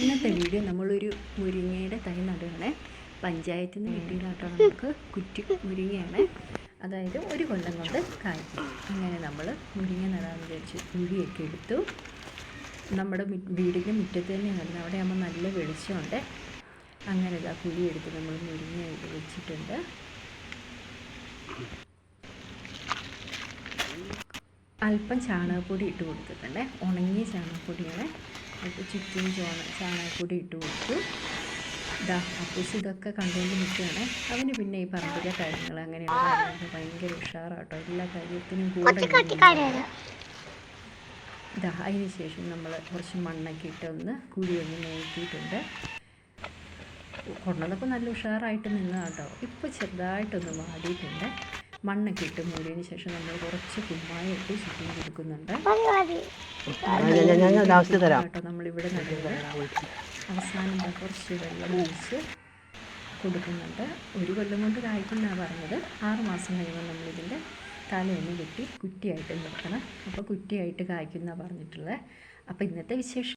ഇന്നത്തെ വീഡിയോ നമ്മളൊരു മുരിങ്ങയുടെ തൈ നടുകയാണ്. പഞ്ചായത്തിൽ നിന്ന് കിട്ടിയതാട്ടോ നമുക്ക്. കുറ്റി മുരിങ്ങയാണ്. അതായത് ഒരു കൊല്ലം കൊണ്ട് കായ്ക്കും. അങ്ങനെ നമ്മൾ മുരിങ്ങ നടാൻ വിചാരിച്ച് കുഴിയൊക്കെ എടുത്തു. നമ്മുടെ വീടിന്റെ മുറ്റത്ത് തന്നെ നടന്നു അവിടെ ആകുമ്പോൾ നല്ല വെളിച്ചമുണ്ട്. അങ്ങനെ ഇതാ കുഴിയെടുത്ത് നമ്മൾ മുരിങ്ങ വെച്ചിട്ടുണ്ട്. അല്പം ചാണകപ്പൊടി ഇട്ട് കൊടുത്തിട്ടുണ്ട്. ഉണങ്ങിയ ചാണകപ്പൊടിയാണ്. അപ്പോൾ ചുറ്റും ചോണ ചാണകപ്പൊടി ഇട്ട് കൊടുത്തു. ഇതാ അപ്പൂസ് ഇതൊക്കെ കണ്ടുകൊണ്ട് നിൽക്കുകയാണ്. അവന് പിന്നെ ഈ പറമ്പിലെ കാര്യങ്ങൾ അങ്ങനെയുള്ള കാര്യങ്ങളൊക്കെ ഭയങ്കര ഉഷാറാട്ടോ. എല്ലാ കാര്യത്തിനും കൂടെ. ഇതാ അതിന് ശേഷം നമ്മൾ കുറച്ച് മണ്ണൊക്കെ ഇട്ട് ഒന്ന് കുഴി ഒന്ന് നികത്തിയിട്ടുണ്ട് കൊണ്ടുവന്നപ്പോൾ നല്ല ഉഷാറായിട്ട് നിന്നതാട്ടോ. ഇപ്പോൾ ചെറുതായിട്ടൊന്ന് വാടിയിട്ടുണ്ട്. മണ്ണൊക്കെ ഇട്ട് മൂടിയതിന് ശേഷം നമ്മൾ കുറച്ച് കുമ്മായി ഇട്ട് ചുറ്റും കൊടുക്കുന്നുണ്ട്. കേട്ടോ നമ്മളിവിടെ നടുന്നത് അവസാനം കുറച്ച് വെള്ളം ഒഴിച്ച് കൊടുക്കുന്നുണ്ട്. ഒരു കൊല്ലം കൊണ്ട് കായ്ക്കുന്നതാണ് പറഞ്ഞത്. ആറുമാസം കഴിയുമ്പോൾ നമ്മളിതിന്റെ തലയൊന്ന് വെട്ടി കുറ്റിയായിട്ട് നിർത്തണം. അപ്പോൾ കുറ്റിയായിട്ട് കായ്ക്കുന്ന പറഞ്ഞിട്ടുള്ളത് അപ്പോൾ ഇന്നത്തെ വിശേഷം